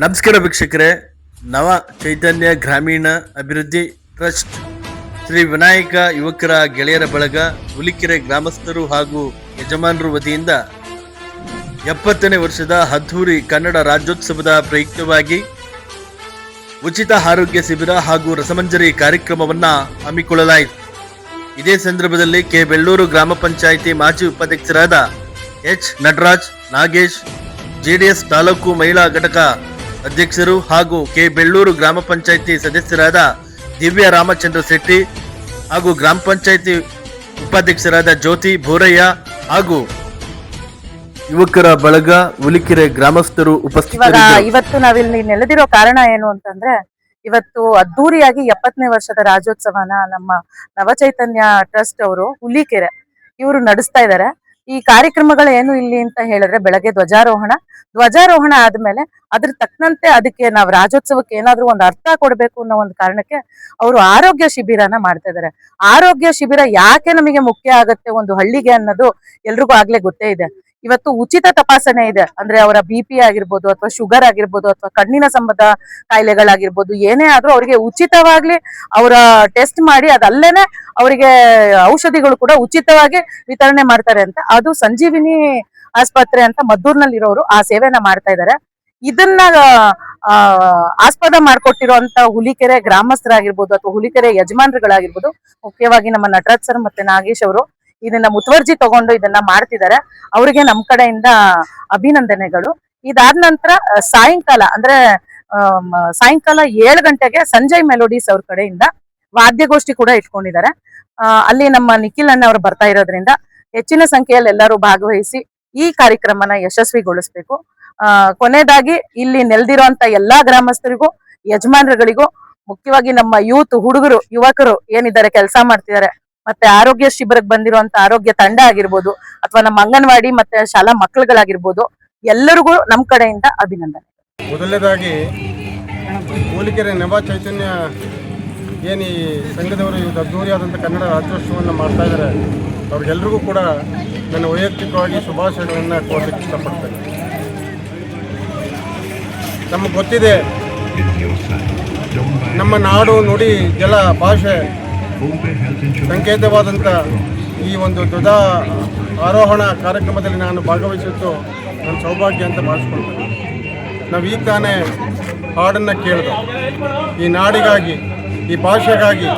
ನಮಸ್ಕಾರ ವೀಕ್ಷಕರೆ. ನವ ಚೈತನ್ಯ ಗ್ರಾಮೀಣ ಅಭಿವೃದ್ಧಿ ಟ್ರಸ್ಟ್ ಶ್ರೀ ವಿನಾಯಕ ಯುವಕರ ಗೆಳೆಯರ ಬಳಗ ಹುಲಿಕೆರೆ ಗ್ರಾಮಸ್ಥರು ಹಾಗೂ ಯಜಮಾನರು ವತಿಯಿಂದ ಎಪ್ಪತ್ತನೇ ವರ್ಷದ ಅದ್ಧೂರಿ ಕನ್ನಡ ರಾಜ್ಯೋತ್ಸವದ ಪ್ರಯುಕ್ತವಾಗಿ ಉಚಿತ ಆರೋಗ್ಯ ಶಿಬಿರ ಹಾಗೂ ರಸಮಂಜರಿ ಕಾರ್ಯಕ್ರಮವನ್ನು ಹಮ್ಮಿಕೊಳ್ಳಲಾಯಿತು. ಇದೇ ಸಂದರ್ಭದಲ್ಲಿ ಕೆ ಬೆಳ್ಳೂರು ಗ್ರಾಮ ಪಂಚಾಯಿತಿ ಮಾಜಿ ಉಪಾಧ್ಯಕ್ಷರಾದ ಎಚ್ ನಟರಾಜ್, ನಾಗೇಶ್, ಜೆಡಿಎಸ್ ತಾಲೂಕು ಮಹಿಳಾ ಘಟಕ ಅಧ್ಯಕ್ಷರು ಹಾಗೂ ಕೆ ಬೆಳ್ಳೂರು ಗ್ರಾಮ ಪಂಚಾಯಿತಿ ಸದಸ್ಯರಾದ ದಿವ್ಯ ರಾಮಚಂದ್ರ ಶೆಟ್ಟಿ ಹಾಗೂ ಗ್ರಾಮ ಪಂಚಾಯಿತಿ ಉಪಾಧ್ಯಕ್ಷರಾದ ಜ್ಯೋತಿ ಬೋರಯ್ಯ ಹಾಗೂ ಯುವಕರ ಬಳಗ ಹುಲಿಕೆರೆ ಗ್ರಾಮಸ್ಥರು ಇವಾಗ ಉಪಸ್ಥಿತರಿದ್ದರು. ಇವತ್ತು ನಾವಿಲ್ಲಿ ನೆಲೆದಿರೋ ಕಾರಣ ಏನು ಅಂತಂದ್ರೆ ಇವತ್ತು ಅದ್ದೂರಿಯಾಗಿ ಎಪ್ಪತ್ತನೇ ವರ್ಷದ ರಾಜ್ಯೋತ್ಸವನ ನಮ್ಮ ನವಚೈತನ್ಯ ಟ್ರಸ್ಟ್ ಅವರು ಹುಲಿಕೆರೆ ಇವರು ನಡೆಸ್ತಾ ಇದ್ದಾರೆ ಈ ಕಾರ್ಯಕ್ರಮಗಳು ಏನು ಇಲ್ಲಿ ಅಂತ ಹೇಳಿದ್ರೆ ಬೆಳಗ್ಗೆ ಧ್ವಜಾರೋಹಣ. ಧ್ವಜಾರೋಹಣ ಆದ್ಮೇಲೆ ಅದ್ರ ತಕ್ಕಂತೆ ಅದಕ್ಕೆ ನಾವು ರಾಜ್ಯೋತ್ಸವಕ್ಕೆ ಏನಾದ್ರೂ ಒಂದು ಅರ್ಥ ಕೊಡಬೇಕು ಅನ್ನೋ ಒಂದು ಕಾರಣಕ್ಕೆ ಅವರು ಆರೋಗ್ಯ ಶಿಬಿರನ ಮಾಡ್ತಾ ಇದ್ದಾರೆ ಆರೋಗ್ಯ ಶಿಬಿರ ಯಾಕೆ ನಮಗೆ ಮುಖ್ಯ ಆಗತ್ತೆ ಒಂದು ಹಳ್ಳಿಗೆ ಅನ್ನೋದು ಎಲ್ರಿಗೂ ಆಗ್ಲೇ ಗೊತ್ತೇ ಇದೆ. ಇವತ್ತು ಉಚಿತ ತಪಾಸಣೆ ಇದೆ. ಅಂದ್ರೆ ಅವರ ಬಿ ಪಿ ಆಗಿರ್ಬೋದು ಅಥವಾ ಶುಗರ್ ಆಗಿರ್ಬೋದು ಅಥವಾ ಕಣ್ಣಿನ ಸಂಬಂಧ ಕಾಯಿಲೆಗಳಾಗಿರ್ಬೋದು, ಏನೇ ಆದ್ರೂ ಅವರಿಗೆ ಉಚಿತವಾಗ್ಲಿ ಅವರ ಟೆಸ್ಟ್ ಮಾಡಿ ಅದಲ್ಲೇನೆ ಅವರಿಗೆ ಔಷಧಿಗಳು ಕೂಡ ಉಚಿತವಾಗಿ ವಿತರಣೆ ಮಾಡ್ತಾರೆ ಅಂತ. ಅದು ಸಂಜೀವಿನಿ ಆಸ್ಪತ್ರೆ ಅಂತ ಮದ್ದೂರ್ನಲ್ಲಿ ಇರೋರು ಆ ಸೇವೆನ ಮಾಡ್ತಾ ಇದ್ದಾರೆ. ಇದನ್ನ ಆಸ್ಪದ ಮಾಡ್ಕೊಟ್ಟಿರುವಂತ ಹುಲಿಕೆರೆ ಗ್ರಾಮಸ್ಥರಾಗಿರ್ಬೋದು ಅಥವಾ ಹುಲಿಕೆರೆ ಯಜಮಾನ್ರುಗಳಾಗಿರ್ಬೋದು, ಮುಖ್ಯವಾಗಿ ನಮ್ಮ ನಟರಾಜ್ ಸರ್ ಮತ್ತೆ ನಾಗೇಶ್ ಅವರು ಇದನ್ನ ಮುತುವರ್ಜಿ ತಗೊಂಡು ಇದನ್ನ ಮಾಡ್ತಿದ್ದಾರೆ ಅವರಿಗೆ ನಮ್ ಕಡೆಯಿಂದ ಅಭಿನಂದನೆಗಳು. ಇದಾದ ನಂತರ ಸಾಯಂಕಾಲ, ಅಂದ್ರೆ ಸಾಯಂಕಾಲ ಏಳು ಗಂಟೆಗೆ ಸಂಜಯ್ ಮೆಲೋಡೀಸ್ ಅವ್ರ ಕಡೆಯಿಂದ ವಾದ್ಯಗೋಷ್ಠಿ ಕೂಡ ಇಟ್ಕೊಂಡಿದ್ದಾರೆ ಅಲ್ಲಿ ನಮ್ಮ ನಿಖಿಲ್ ಅಣ್ಣ ಅವರು ಬರ್ತಾ ಇರೋದ್ರಿಂದ ಹೆಚ್ಚಿನ ಸಂಖ್ಯೆಯಲ್ಲಿ ಎಲ್ಲರೂ ಭಾಗವಹಿಸಿ ಈ ಕಾರ್ಯಕ್ರಮನ ಯಶಸ್ವಿಗೊಳಿಸ್ಬೇಕು. ಕೊನೆಯದಾಗಿ ಇಲ್ಲಿ ನೆಲೆದಿರುವಂತ ಎಲ್ಲಾ ಗ್ರಾಮಸ್ಥರಿಗೂ, ಯಜಮಾನರುಗಳಿಗೂ, ಮುಖ್ಯವಾಗಿ ನಮ್ಮ ಯೂತ್, ಹುಡುಗರು, ಯುವಕರು ಏನಿದ್ದಾರೆ, ಕೆಲಸ ಮಾಡ್ತಿದ್ದಾರೆ ಮತ್ತೆ ಆರೋಗ್ಯ ಶಿಬಿರಕ್ಕೆ ಬಂದಿರುವಂತ ಆರೋಗ್ಯ ತಂಡ ಆಗಿರ್ಬೋದು ಅಥವಾ ನಮ್ಮ ಅಂಗನವಾಡಿ ಮತ್ತೆ ಶಾಲಾ ಮಕ್ಕಳುಗಳಾಗಿರ್ಬೋದು, ಎಲ್ಲರಿಗೂ ನಮ್ಮ ಕಡೆಯಿಂದ ಅಭಿನಂದನೆ. ಮೊದಲನೇದಾಗಿ ಹೋಲಿಕೆರೆ ನವ ಚೈತನ್ಯ ಏನು ಈ ಸಂಘದವರು ಇವತ್ತು ಅದ್ದೂರಿಯಾದಂಥ ಕನ್ನಡ ರಾಜ್ಯೋತ್ಸವವನ್ನು ಮಾಡ್ತಾ ಇದ್ದಾರೆ ಅವ್ರಿಗೆಲ್ರಿಗೂ ಕೂಡ ನನ್ನ ವೈಯಕ್ತಿಕವಾಗಿ ಶುಭಾಶಯಗಳನ್ನು ಕೋರ್ಲಿಕ್ಕೆ ಇಷ್ಟಪಡ್ತೇನೆ. ನಮಗೆ ಗೊತ್ತಿದೆ, ನಮ್ಮ ನಾಡು ನುಡಿ ಜಲ ಭಾಷೆ ಸಂಕೇತವಾದಂಥ ಈ ಒಂದು ಧ್ವಜ ಆರೋಹಣ ಕಾರ್ಯಕ್ರಮದಲ್ಲಿ ನಾನು ಭಾಗವಹಿಸಿದ್ದು ನನ್ನ ಸೌಭಾಗ್ಯ ಅಂತ ಭಾವಿಸ್ಕೊಳ್ತೇನೆ. ನಾವು ಈಗ ತಾನೇ ಹಾಡನ್ನು ಕೇಳಿದೆ. ಈ ನಾಡಿಗಾಗಿ, ಈ ಭಾಷೆಗಾಗಿ,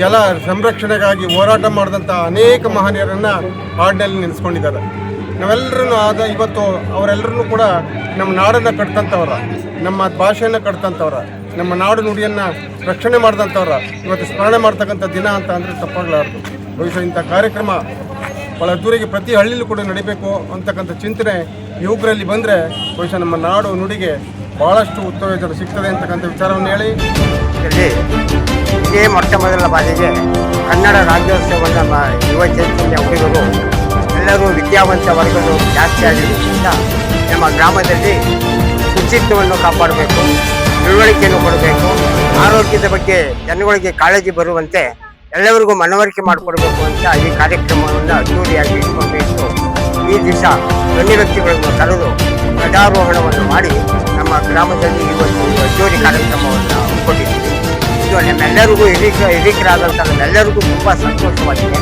ಜಲ ಸಂರಕ್ಷಣೆಗಾಗಿ ಹೋರಾಟ ಮಾಡಿದಂಥ ಅನೇಕ ಮಹನೀಯರನ್ನು ಹಾಡಿನಲ್ಲಿ ನೆನೆಸ್ಕೊಂಡಿದ್ದಾರೆ. ನಾವೆಲ್ಲರೂ ಆದ ಇವತ್ತು ಅವರೆಲ್ಲರೂ ಕೂಡ ನಮ್ಮ ನಾಡನ್ನು ಕಟ್ತಂಥವ್ರ ನಮ್ಮ ಭಾಷೆಯನ್ನು ಕಟ್ತಂಥವ್ರ ನಮ್ಮ ನಾಡು ನುಡಿಯನ್ನು ರಕ್ಷಣೆ ಮಾಡಿದಂಥವ್ರ. ಇವತ್ತು ಸ್ಮರಣೆ ಮಾಡ್ತಕ್ಕಂಥ ದಿನ ಅಂತ ಅಂದರೆ ತಪ್ಪಾಗಲಾರ್ದು. ಬಹುಶಃ ಇಂಥ ಕಾರ್ಯಕ್ರಮ ಭಾಳ ದೂರಿಗೆ ಪ್ರತಿ ಹಳ್ಳಿಯಲ್ಲೂ ಕೂಡ ನಡಿಬೇಕು ಅಂತಕ್ಕಂಥ ಚಿಂತನೆ ಯುವಕರಲ್ಲಿ ಬಂದರೆ ಬಹುಶಃ ನಮ್ಮ ನಾಡು ನುಡಿಗೆ ಭಾಳಷ್ಟು ಉತ್ತೇಜನ ಸಿಗ್ತದೆ ಅಂತಕ್ಕಂಥ ವಿಚಾರವನ್ನು ಹೇಳಿ. ಇದೇ ಮೊಟ್ಟ ಮೊದಲ ಬಾರಿಗೆ ಕನ್ನಡ ರಾಜ್ಯೋತ್ಸವದ ಯುವ ಚೈತನ್ಯ ಹುಡುಗರು ಎಲ್ಲರೂ ವಿದ್ಯಾವಂತ ವರ್ಗಗಳು ಜಾಸ್ತಿ ಆಗಿರೋದ್ರಿಂದ ನಮ್ಮ ಗ್ರಾಮದಲ್ಲಿ ಶುಚಿತ್ವವನ್ನು ಕಾಪಾಡಬೇಕು. ತಿಳುವಳಿಕೆಯನ್ನು ಕೊಡಬೇಕು, ಆರೋಗ್ಯದ ಬಗ್ಗೆ ಜನಗಳಿಗೆ ಕಾಳಜಿ ಬರುವಂತೆ ಎಲ್ಲರಿಗೂ ಮನವರಿಕೆ ಮಾಡಿಕೊಡ್ಬೇಕು ಅಂತ ಈ ಕಾರ್ಯಕ್ರಮವನ್ನು ಅದ್ದೂರಿಯಾಗಿ ಇಟ್ಕೊಳ್ಬೇಕು ಈ ದಿವಸ ಗಣ್ಯ ವ್ಯಕ್ತಿಗಳನ್ನು ಕರೆದು ಧ್ವಜಾರೋಹಣವನ್ನು ಮಾಡಿ ನಮ್ಮ ಗ್ರಾಮದಲ್ಲಿ ಇವತ್ತು ಅದ್ದೂರಿ ಕಾರ್ಯಕ್ರಮವನ್ನು ಹಮ್ಮಿಕೊಂಡಿದ್ದೀವಿ. ಇದು ನಮ್ಮೆಲ್ಲರಿಗೂ ಹಿರಿಕ ಹಿರಿಕರಾದಂಥ ನಮ್ಮೆಲ್ಲರಿಗೂ ತುಂಬ ಸಂತೋಷವಾಗಿದೆ.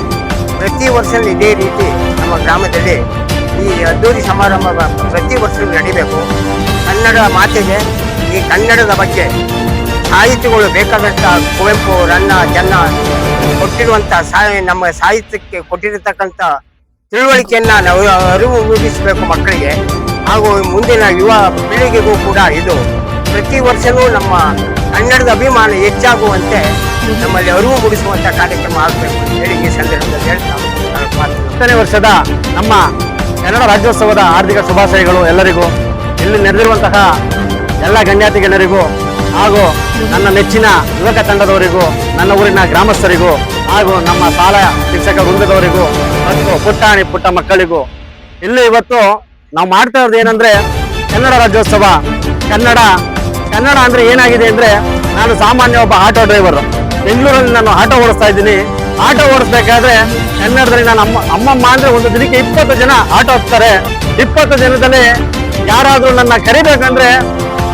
ಪ್ರತಿ ವರ್ಷ ಇದೇ ರೀತಿ ನಮ್ಮ ಗ್ರಾಮದಲ್ಲಿ ಈ ಅದ್ದೂರಿ ಸಮಾರಂಭ ಪ್ರತಿ ವರ್ಷ ನಡಿಬೇಕು. ಕನ್ನಡ ಮಾತೆಗೆ ಈ ಕನ್ನಡದ ಬಗ್ಗೆ ಸಾಹಿತಿಗಳು ಬೇಕಾದಂಥ ಕುವೆಂಪು, ರನ್ನ, ಜನ್ನ ಕೊಟ್ಟಿರುವಂಥ ಸಾ ನಮ್ಮ ಸಾಹಿತ್ಯಕ್ಕೆ ಕೊಟ್ಟಿರತಕ್ಕಂಥ ತಿಳುವಳಿಕೆಯನ್ನ ನಾವು ಅರಿವು ಮೂಡಿಸಬೇಕು ಮಕ್ಕಳಿಗೆ. ಹಾಗೂ ಮುಂದಿನ ಯುವ ಪೀಳಿಗೆಗೂ ಕೂಡ ಇದು ಪ್ರತಿ ವರ್ಷವೂ ನಮ್ಮ ಕನ್ನಡದ ಅಭಿಮಾನ ಹೆಚ್ಚಾಗುವಂತೆ ನಮ್ಮಲ್ಲಿ ಅರಿವು ಮೂಡಿಸುವಂಥ ಕಾರ್ಯಕ್ರಮ ಆಗಬೇಕು ಅಂತ ಹೇಳಿ ಈ ಸಂದರ್ಭದಲ್ಲಿ ಹೇಳ್ತಾ ಹತ್ತನೇ ವರ್ಷದ ನಮ್ಮ ಕನ್ನಡ ರಾಜ್ಯೋತ್ಸವದ ಹಾರ್ದಿಕ ಶುಭಾಶಯಗಳು ಎಲ್ಲರಿಗೂ. ಇಲ್ಲಿ ನೆರೆದಿರುವಂತಹ ಎಲ್ಲ ಗಣ್ಯಾತಿ ಗಣ್ಯರಿಗೂ ಹಾಗೂ ನನ್ನ ನೆಚ್ಚಿನ ಯುವಕ ತಂಡದವರಿಗೂ, ನನ್ನ ಊರಿನ ಗ್ರಾಮಸ್ಥರಿಗೂ ಹಾಗೂ ನಮ್ಮ ಶಾಲಾ ಶಿಕ್ಷಕ ವೃಂದದವರಿಗೂ ಮತ್ತು ಪುಟ್ಟಾಣಿ ಪುಟ್ಟ ಮಕ್ಕಳಿಗೂ. ಇಲ್ಲಿ ಇವತ್ತು ನಾವು ಮಾಡ್ತಾ ಇರೋದು ಏನಂದ್ರೆ ಕನ್ನಡ ರಾಜ್ಯೋತ್ಸವ. ಕನ್ನಡ ಕನ್ನಡ ಅಂದ್ರೆ ಏನಾಗಿದೆ ಅಂದ್ರೆ ನಾನು ಸಾಮಾನ್ಯ ಒಬ್ಬ ಆಟೋ ಡ್ರೈವರ್. ಬೆಂಗಳೂರಲ್ಲಿ ನಾನು ಆಟೋ ಓಡಿಸ್ತಾ ಇದ್ದೀನಿ. ಆಟೋ ಓಡಿಸ್ಬೇಕಾದ್ರೆ ಕನ್ನಡದಲ್ಲಿ ನಾನು ಅಮ್ಮ, ಅಮ್ಮಮ್ಮ ಅಂದ್ರೆ ಒಂದು ದಿನಕ್ಕೆ ಇಪ್ಪತ್ತು ಜನ ಆಟೋ ಹೋಗ್ತಾರೆ ಇಪ್ಪತ್ತು ಜನದಲ್ಲಿ ಯಾರಾದ್ರೂ ನನ್ನ ಕರಿಬೇಕಂದ್ರೆ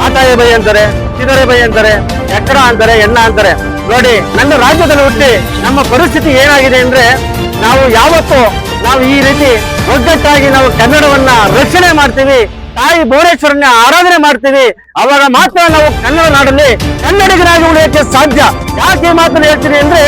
ಆತಾಯ ಬೈ ಅಂತಾರೆ ಚಿದರೆ ಬೈ ಅಂತಾರೆ ಎಕ್ಕಡ ಅಂತಾರೆ ಎಣ್ಣ ಅಂತಾರೆ. ನೋಡಿ, ನನ್ನ ರಾಜ್ಯದಲ್ಲಿ ಹುಟ್ಟಿ ನಮ್ಮ ಪರಿಸ್ಥಿತಿ ಏನಾಗಿದೆ ಅಂದ್ರೆ ನಾವು ಯಾವತ್ತೂ ನಾವು ಈ ರೀತಿ ಒಗ್ಗಟ್ಟಾಗಿ ನಾವು ಕನ್ನಡವನ್ನ ರಕ್ಷಣೆ ಮಾಡ್ತೀವಿ, ತಾಯಿ ಭುವನೇಶ್ವರನ್ನ ಆರಾಧನೆ ಮಾಡ್ತೀವಿ, ಅವಾಗ ಮಾತ್ರ ನಾವು ಕನ್ನಡ ನಾಡಲ್ಲಿ ಕನ್ನಡಿಗರಾಗಿ ಉಳಿಯೋಕೆ ಸಾಧ್ಯ. ಯಾಕೆ ಮಾತನ್ನು ಹೇಳ್ತೀನಿ ಅಂದ್ರೆ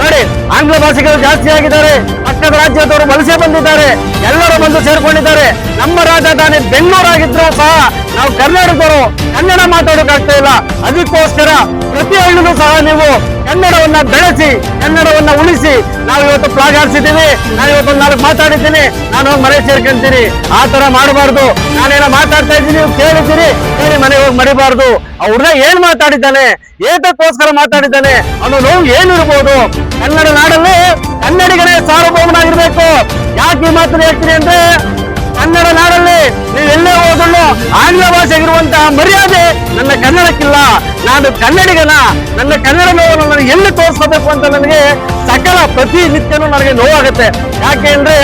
ನೋಡಿ, ಆಂಗ್ಲ ಭಾಷೆಗಳು ಜಾಸ್ತಿ ಆಗಿದ್ದಾರೆ. ಪಕ್ಕದ ರಾಜ್ಯದವರು ವಲಸೆ ಬಂದಿದ್ದಾರೆ. ಎಲ್ಲರೂ ಬಂದು ಸೇರ್ಕೊಂಡಿದ್ದಾರೆ. ನಮ್ಮ ರಾಜಧಾನಿ ಬೆಂಗಳೂರಾಗಿದ್ರು ಸಹ ನಾವು ಕನ್ನಡದವರು ಕನ್ನಡ ಮಾತಾಡೋಕ್ಕಾಗ್ತಾ ಇಲ್ಲ. ಅದಕ್ಕೋಸ್ಕರ ಪ್ರತಿ ಹಳ್ಳಿನೂ ಸಹ ನೀವು ಕನ್ನಡವನ್ನ ಬೆಳೆಸಿ, ಕನ್ನಡವನ್ನ ಉಳಿಸಿ, ನಾವು ಇವತ್ತು ಫ್ಲಾಗ್ ಹಾರಿಸಿದ್ದೀವಿ ನಾನು ಇವತ್ತು ನಾಲ್ಕು ಮಾತಾಡಿದ್ದೀನಿ, ನಾನು ಹೋಗಿ ಮನೆ ಸೇರ್ಕೊಂತೀನಿ. ಆ ತರ ಮಾಡಬಾರ್ದು. ನಾನೇನೋ ಮಾತಾಡ್ತಾ ಇದ್ದೀನಿ ನೀವು ಕೇಳಿದ್ದೀರಿ, ಕೇಳಿ ಮನೆಗೆ ಹೋಗಿ ಮರಿಬಾರ್ದು ಅವ್ರನ್ನ ಏನ್ ಮಾತಾಡಿದ್ದಾನೆ, ಏತಕ್ಕೋಸ್ಕರ ಮಾತಾಡಿದ್ದಾನೆ ಅವನು ನೋವು ಏನಿರ್ಬೋದು ಕನ್ನಡ ನಾಡಲ್ಲಿ ಕನ್ನಡಿಗರೇ ಸಾರ್ವಭೌಮನಾಗಿರ್ಬೇಕು. ಯಾಕೆ ಈ ಮಾತನ್ನು ಹೇಳ್ತೀನಿ ಅಂದ್ರೆ ಕನ್ನಡ ನಾಡಲ್ಲಿ ನೀವು ಎಲ್ಲೇ ಹೋದಳು ಆಂಗ್ಲ ಭಾಷೆಗಿರುವಂತಹ ಮರ್ಯಾದೆ ನನ್ನ ಕನ್ನಡಕ್ಕಿಲ್ಲ. ನಾನು ಕನ್ನಡಿಗನ, ನನ್ನ ಕನ್ನಡ ನೋವನ್ನು ನನಗೆ ಎಲ್ಲಿ ತೋರಿಸ್ಕೋಬೇಕು ಅಂತ ನನಗೆ ಸಕಲ ಪ್ರತಿನಿತ್ಯನೂ ನನಗೆ ನೋವಾಗುತ್ತೆ. ಯಾಕೆ ಅಂದ್ರೆ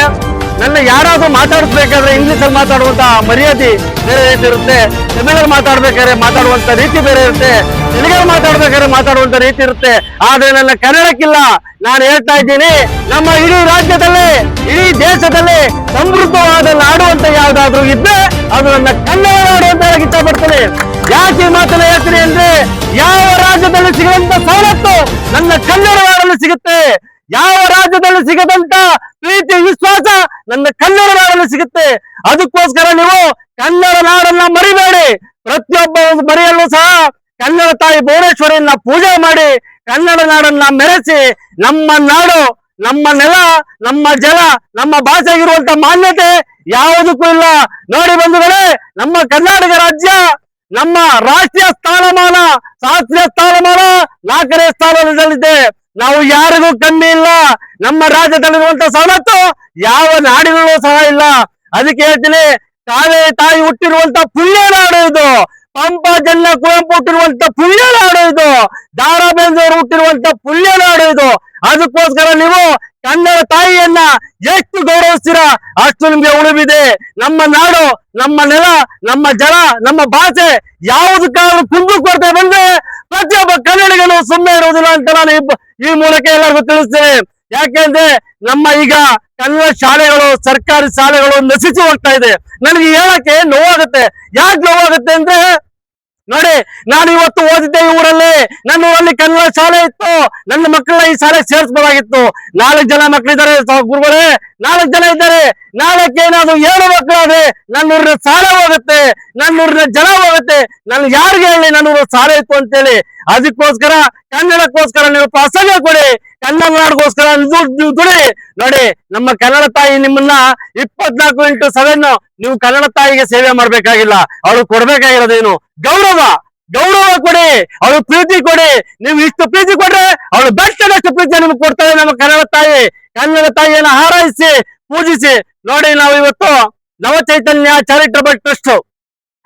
ನನ್ನ ಯಾರಾದ್ರೂ ಮಾತಾಡಿಸ್ಬೇಕಾದ್ರೆ ಇಂಗ್ಲಿಷ್ ಅಲ್ಲಿ ಮಾತಾಡುವಂತ ಮರ್ಯಾದೆ ಬೇರೆ ರೀತಿ ಇರುತ್ತೆ, ತಮಿಳಲ್ಲಿ ಮಾತಾಡ್ಬೇಕಾದ್ರೆ ಮಾತಾಡುವಂತ ರೀತಿ ಬೇರೆ ಇರುತ್ತೆ, ತೆಲುಗಲ್ಲಿ ಮಾತಾಡ್ಬೇಕಾದ್ರೆ ಮಾತಾಡುವಂತ ರೀತಿ ಇರುತ್ತೆ. ಆದ್ರೆ ನನ್ನ ಕನ್ನಡಕ್ಕಿಲ್ಲ. ನಾನು ಹೇಳ್ತಾ ಇದ್ದೀನಿ, ನಮ್ಮ ಇಡೀ ರಾಜ್ಯದಲ್ಲಿ, ಇಡೀ ದೇಶದಲ್ಲಿ ಸಮೃದ್ಧವಾದ ನಾಡು ಅಂತ ಯಾವ್ದಾದ್ರು ಇದ್ರೆ ಅದು ನನ್ನ ಕನ್ನಡ ನಾಡು ಅಂತ ಹೇಳಕ್ ಇಷ್ಟಪಡ್ತೇನೆ. ಯಾಕೆ ಮಾತನ್ನ ಹೇಳ್ತೀನಿ ಅಂದ್ರೆ ಯಾವ ರಾಜ್ಯದಲ್ಲಿ ಸಿಗುವಂತ ಸವಲತ್ತು ನನ್ನ ಕನ್ನಡ ನಾಡಲ್ಲಿ ಸಿಗುತ್ತೆ. ಯಾವ ರಾಜ್ಯದಲ್ಲಿ ಸಿಗದಂತ ಪ್ರೀತಿ, ವಿಶ್ವಾಸ ನನ್ನ ಕನ್ನಡ ನಾಡಲ್ಲಿ ಸಿಗುತ್ತೆ. ಅದಕ್ಕೋಸ್ಕರ ನೀವು ಕನ್ನಡ ನಾಡನ್ನ ಮರಿಬೇಡಿ. ಪ್ರತಿಯೊಬ್ಬ ಮರಿಯಲ್ಲೂ ಸಹ ಕನ್ನಡ ತಾಯಿ ಭುವನೇಶ್ವರಿಯನ್ನ ಪೂಜೆ ಮಾಡಿ ಕನ್ನಡ ನಾಡನ್ನ ಮೆರೆಸಿ ನಮ್ಮ ನಾಡು ನಮ್ಮ ನೆಲ, ನಮ್ಮ ಜಲ, ನಮ್ಮ ಭಾಷೆಗಿರುವಂತ ಮಾನ್ಯತೆ ಯಾವುದಕ್ಕೂ ಇಲ್ಲ. ನೋಡಿ ಬಂಧುಗಳೇ, ನಮ್ಮ ಕರ್ನಾಟಕ ರಾಜ್ಯ, ನಮ್ಮ ರಾಷ್ಟ್ರೀಯ ಸ್ಥಾನಮಾನ, ಶಾಸ್ತ್ರೀಯ ಸ್ಥಾನಮಾನ ನಾಲ್ಕನೇ ಸ್ಥಾನದಲ್ಲಿದೆ. ನಾವು ಯಾರಿಗೂ ಕಮ್ಮಿ ಇಲ್ಲ. ನಮ್ಮ ರಾಜ್ಯದಲ್ಲಿರುವಂತ ಸವಲತ್ತು ಯಾವ ನಾಡಿನಲ್ಲೂ ಸಹ ಇಲ್ಲ. ಅದಕ್ಕೆ ಹೇಳ್ತೀನಿ, ತಾವೇ ತಾಯಿ ಹುಟ್ಟಿರುವಂತ ಪುಣ್ಯ ನಾಡು ಇದು. ಪಂಪ ಜನ್ನ ಕುವೆಂಪು ಹುಟ್ಟಿರುವಂತ ಪುಣ್ಯ ನಾಡು ಇದು. ದಾರಾ ಬೇಂದ್ರವರು ಹುಟ್ಟಿರುವಂತ ಪುಣ್ಯ ನಾಡು ಇದು. ಅದಕ್ಕೋಸ್ಕರ ನೀವು ಕನ್ನಡ ತಾಯಿಯನ್ನ ಎಷ್ಟು ಗೌರವಿಸ್ತೀರಾ, ಅಷ್ಟು ನಿಮ್ಗೆ ಉಳಿವಿದೆ. ನಮ್ಮ ನಾಡು, ನಮ್ಮ ನೆಲ, ನಮ್ಮ ಜಲ, ನಮ್ಮ ಭಾಷೆ ಯಾವುದಕ್ಕಾದ್ರೂ ಕುಂದು ಕೊರತೆ ಬಂದ್ರೆ ಪ್ರತಿಯೊಬ್ಬ ಕನ್ನಡಿಗನು ಸುಮ್ಮನೆ ಇರುವುದಿಲ್ಲ ಅಂತ ನಾನು ಈ ಮೂಲಕ ಎಲ್ಲರಿಗೂ ತಿಳಿಸ್ತೇನೆ. ಯಾಕೆಂದ್ರೆ ನಮ್ಮ ಈಗ ಕನ್ನಡ ಶಾಲೆಗಳು, ಸರ್ಕಾರಿ ಶಾಲೆಗಳು ನಶಿಸಿ ಹೋಗ್ತಾ ಇದೆ. ನನಗೆ ಹೇಳಕ್ಕೆ ನೋವಾಗುತ್ತೆ. ಯಾಕೆ ನೋವಾಗುತ್ತೆ ಅಂದ್ರೆ ನೋಡಿ, ನಾನು ಇವತ್ತು ಓದಿದ್ದೆ ಊರಲ್ಲಿ. ನನ್ನ ಊರಲ್ಲಿ ಕನ್ನಡ ಶಾಲೆ ಇತ್ತು. ನನ್ನ ಮಕ್ಕಳನ್ನ ಈ ಶಾಲೆ ಸೇರಿಸಬಹುದಾಗಿತ್ತು ನಾಲ್ಕು ಜನ ಮಕ್ಕಳಿದ್ದಾರೆ ಗುರುಗಳೇ. ನಾಲ್ಕು ಜನ ಇದ್ದಾರೆ. ನಾಲ್ಕು ಏನಾದ್ರು ಏಳು ಮಕ್ಕಳಾದ್ರೆ ನನ್ನ ಊರಿನ ಶಾಲೆ ಹೋಗುತ್ತೆ. ನನ್ನ ಊರಿನ ಜನ ಹೋಗುತ್ತೆ. ನಾನು ಯಾರಿಗೆ ಹೇಳಿ ನನ್ನ ಊರ ಶಾಲೆ ಇತ್ತು ಅಂತೇಳಿ? ಅದಕ್ಕೋಸ್ಕರ ಕನ್ನಡಕ್ಕೋಸ್ಕರ ನೀವು ಪ್ರಾಸಂಗ ಕೊಡಿ. ಕನ್ನಡ ನಾಡಿಗೋಸ್ಕರ ದುಡಿ. ನೋಡಿ, ನಮ್ಮ ಕನ್ನಡ ತಾಯಿ ನಿಮ್ಮನ್ನ ಇಪ್ಪತ್ನಾಲ್ಕು ಇಂಟು ಸೆವೆನ್ ನೀವು ಕನ್ನಡ ತಾಯಿಗೆ ಸೇವೆ ಮಾಡ್ಬೇಕಾಗಿಲ್ಲ. ಅವ್ರು ಕೊಡ್ಬೇಕಾಗಿರೋದೇನು ಗೌರವ. ಗೌರವ ಕೊಡಿ. ಅವಳು ಪ್ರೀತಿ ಕೊಡಿ. ನೀವು ಇಷ್ಟು ಪ್ರೀತಿ ಕೊಡ್ರೆ ಅವಳು ಬೆಟ್ಟದಷ್ಟು ಪ್ರೀತಿ ನಿಮ್ಗೆ ಕೊಡ್ತಾರೆ ನಮ್ಮ ಕನ್ನಡ ತಾಯಿ. ಕನ್ನಡ ತಾಯಿಯನ್ನ ಆರಾಧಿಸಿ ಪೂಜಿಸಿ. ನೋಡಿ ನಾವು ಇವತ್ತು ನವಚೈತನ್ಯ ಚಾರಿಟಬಲ್ ಟ್ರಸ್ಟ್.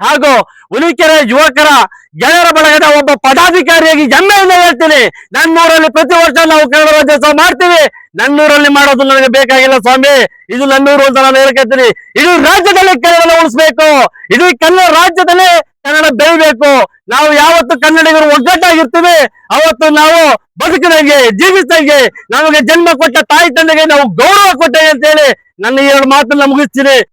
ಹಾಗೂ ಹುಲಿಕೆರೆ ಯುವಕರ ಗೆಳೆಯರ ಬಳಗದ ಒಬ್ಬ ಪದಾಧಿಕಾರಿಯಾಗಿ ಹೆಮ್ಮೆಯಿಂದ ಹೇಳ್ತೀನಿ. ನನ್ನೂರಲ್ಲಿ ಪ್ರತಿ ವರ್ಷ ನಾವು ಕನ್ನಡ ರಾಜ್ಯೋತ್ಸವ ಮಾಡ್ತೀವಿ. ನನ್ನೂರಲ್ಲಿ ಮಾಡೋದು ನನಗೆ ಬೇಕಾಗಿಲ್ಲ ಸ್ವಾಮಿ. ಇದು ನನ್ನೂರು ಅಂತ ನಾನು ಹೇಳ್ಕೊತೀನಿ. ಇಡೀ ರಾಜ್ಯದಲ್ಲಿ ಕನ್ನಡ ಉಳಿಸ್ಬೇಕು. ಇಡೀ ಕನ್ನಡ ರಾಜ್ಯದಲ್ಲಿ ಕನ್ನಡ ಬೆಳಿಬೇಕು. ನಾವು ಯಾವತ್ತು ಕನ್ನಡಿಗರು ಒಗ್ಗಟ್ಟಾಗಿರ್ತೀವಿ. ಅವತ್ತು ನಾವು ಬದುಕಿದಂಗೆ, ಜೀವಿಸಿದಂಗೆ ನಮಗೆ ಜನ್ಮ ಕೊಟ್ಟ ತಾಯಿ ತಂದೆಗೆ ನಾವು ಗೌರವ ಕೊಟ್ಟೆ ಅಂತ ಹೇಳಿ ನನ್ನ ಎರಡು ಮಾತನ್ನ ಮುಗಿಸ್ತೀನಿ.